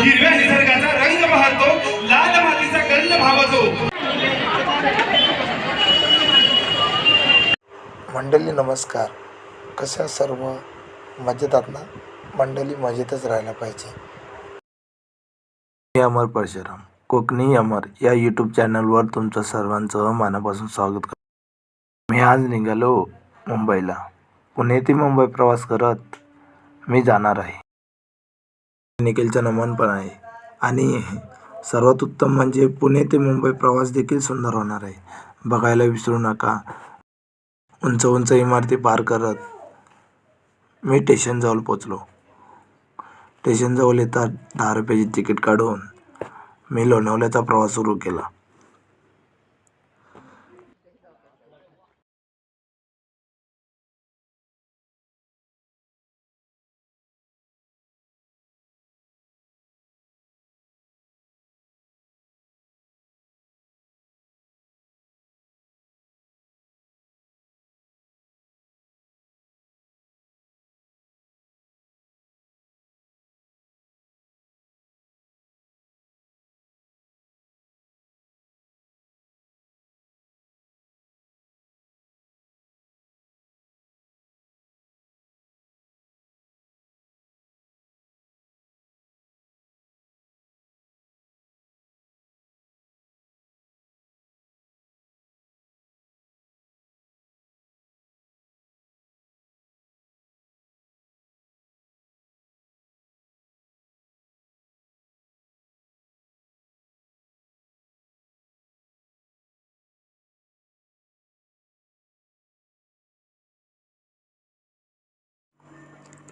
हिरव्या निसर्गाचा रंग बहरतो लाल मातीचा गंध भावतो. मंडळी नमस्कार. कशा सर्व मजेत आहात ना? मंडळी मजेतच राहायला पाहिजे. मी अमर परशुराम कोकणी अमर या यूट्यूब चॅनलवर तुमचं सर्वांचं मनापासून स्वागत करतो. मी आज निघालो मुंबईला. पुणे ते मुंबई प्रवास करत मी जाणार आहे. निखिलचं नमन पण आहे. आणि सर्वात उत्तम म्हणजे पुणे ते मुंबई प्रवास देखील सुंदर होणार आहे. बघायला विसरू नका. उंच उंच इमारती पार करत मी स्टेशनजवळ पोचलो. स्टेशनजवळ येतात दहा रुपयाची तिकीट काढून मी लोणावल्याचा प्रवास सुरू केला.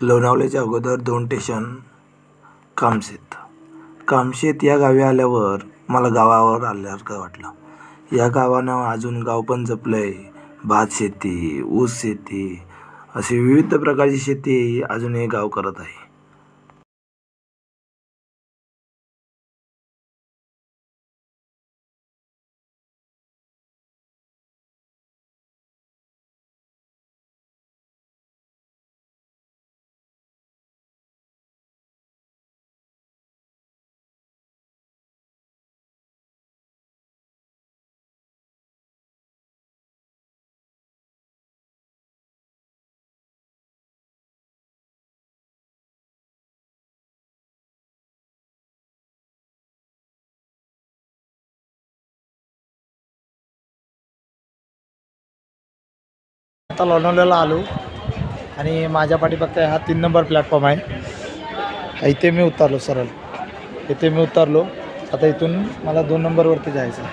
लोणावल्याच्या अगोदर दोन स्टेशन कामशेत. कामशेत या गावी आल्यावर मला गावावर आल्यासारखं वाटलं. या गावानं अजून गाव पण जपलं आहे भात शेती ऊस शेती अशी विविध प्रकारची शेती अजून हे गाव करत आहे. आता लोणावळ्याला आलो आणि माझ्या पाठी हा तीन नंबर प्लॅटफॉर्म आहे. इथे मी उतरलो सरळ. इथे मी उतरलो. आता इथून मला दोन नंबरवरती जायचं आहे.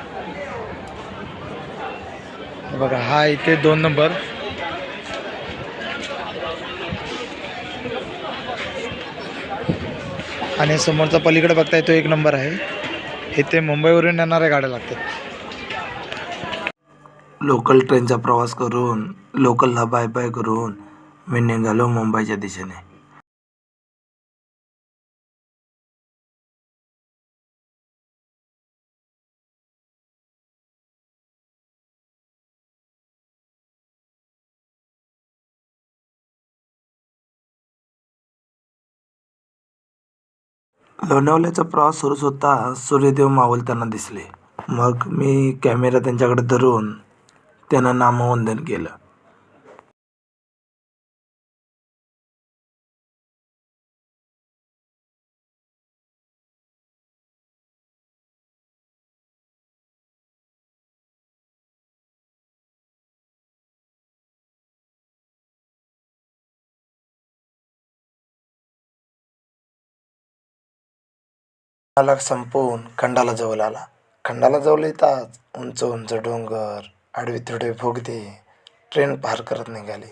बघा हा इथे दोन नंबर. आणि समोरचा पलीकडे बघताय तो एक नंबर आहे. इथे मुंबईवरून येणाऱ्या गाड्या लागतात. लोकल ट्रेनचा प्रवास करून लोकलला बाय बाय करून मी निघालो मुंबईच्या दिशेने. लोणावल्याचा प्रवास सुरूच होता सूर्यदेव मावळताना दिसले. मग मी कॅमेरा त्यांच्याकडे धरून त्यांना नामवंदन केलं. मला संपवून खंडाला जवळ आला. खंडाला जवळ येताच उंच उंच डोंगर आडवी तिडवी फुगदी ट्रेन पार करत निघाली.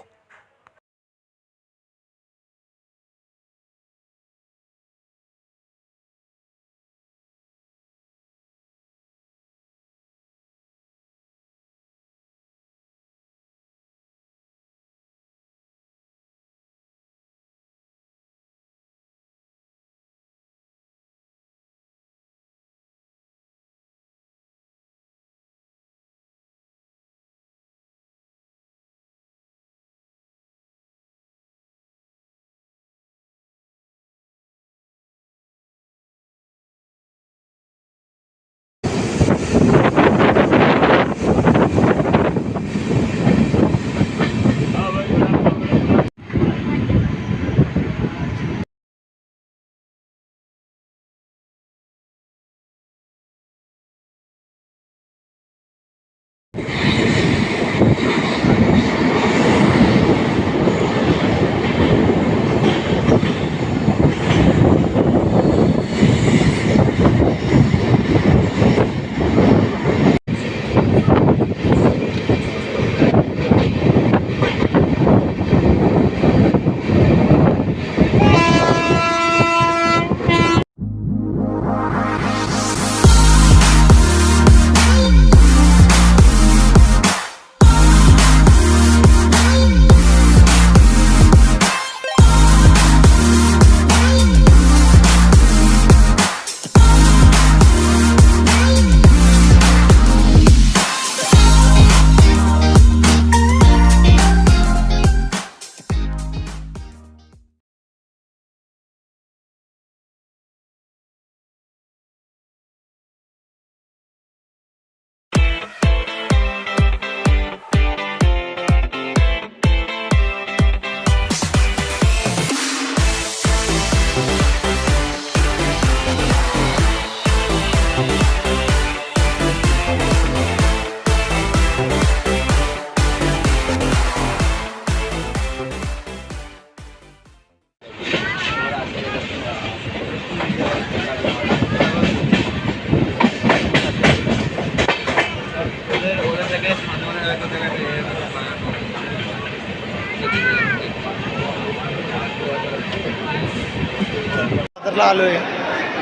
आलो आहे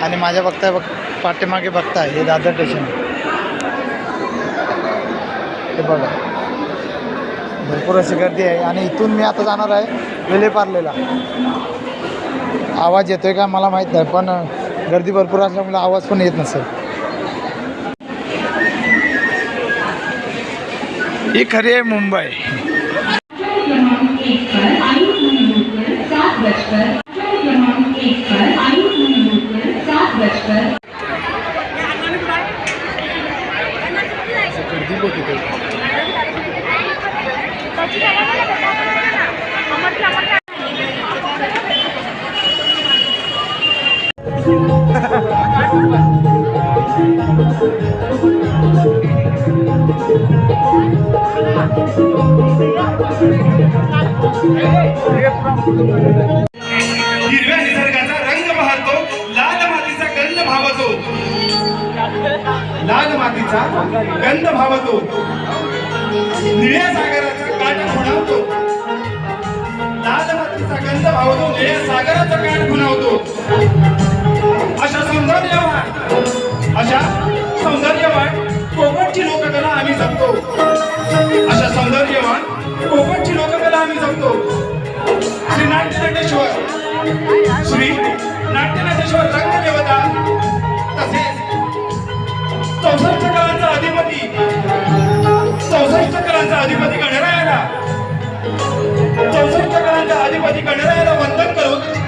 आणि माझ्या बघताय बघ पाठीमागे बघताय हे दादर स्टेशन हे बघा. भरपूर अशी गर्दी आहे. आणि इथून मी आता जाणार आहे वेलेपार्लेला. आवाज येतोय का मला माहीत नाही पण गर्दी भरपूर असल्यामुळे आवाज पण येत नसेल. ही खरी आहे मुंबई. गर्दी तिथे हिरव्या निसर्गाचा रंग बहरतो लाल मातीचा गंध भावतो. लाल मातीचा गंध भावतो. निळ्या सागराचा काठ खुणावतो. लाल मातीचा गंध भावतो निळ्या सागराचा काठ खुणावतो. अशा सौंदर्यवान अशा सौंदर्यवान कोकणची लोककला आम्ही जपतो. अशा सौंदर्यवान कोकणची लोककला आम्ही जपतो. श्री नाट्यनटेश्वर श्री कलांचा अधिपती गणरायाला वंदन करून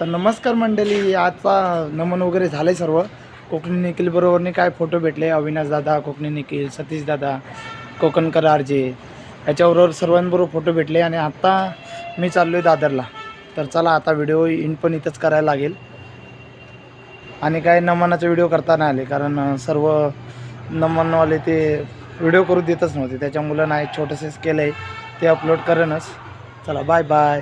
तर नमस्कार मंडळी आजचा नमन वगैरे झालं आहे सर्व. कोकणी निखिल बरोबरने काय फोटो भेटले? अविनाश दादा कोकणी निखिल सतीश दादा कोकणकर आरजे याच्याबरोबर सर्वांबरोबर फोटो भेटले आणि आत्ता मी चाललो आहे दादरला. तर चला आता व्हिडिओ इन पण इथंच करायला लागेल. आणि काय नमनाचे व्हिडिओ करता नाही आले कारण सर्व नमनवाले ते व्हिडिओ करू देतच नव्हते. त्याच्यामुळं नाही छोटंसेच केलं आहे ते अपलोड करेनच चला बाय बाय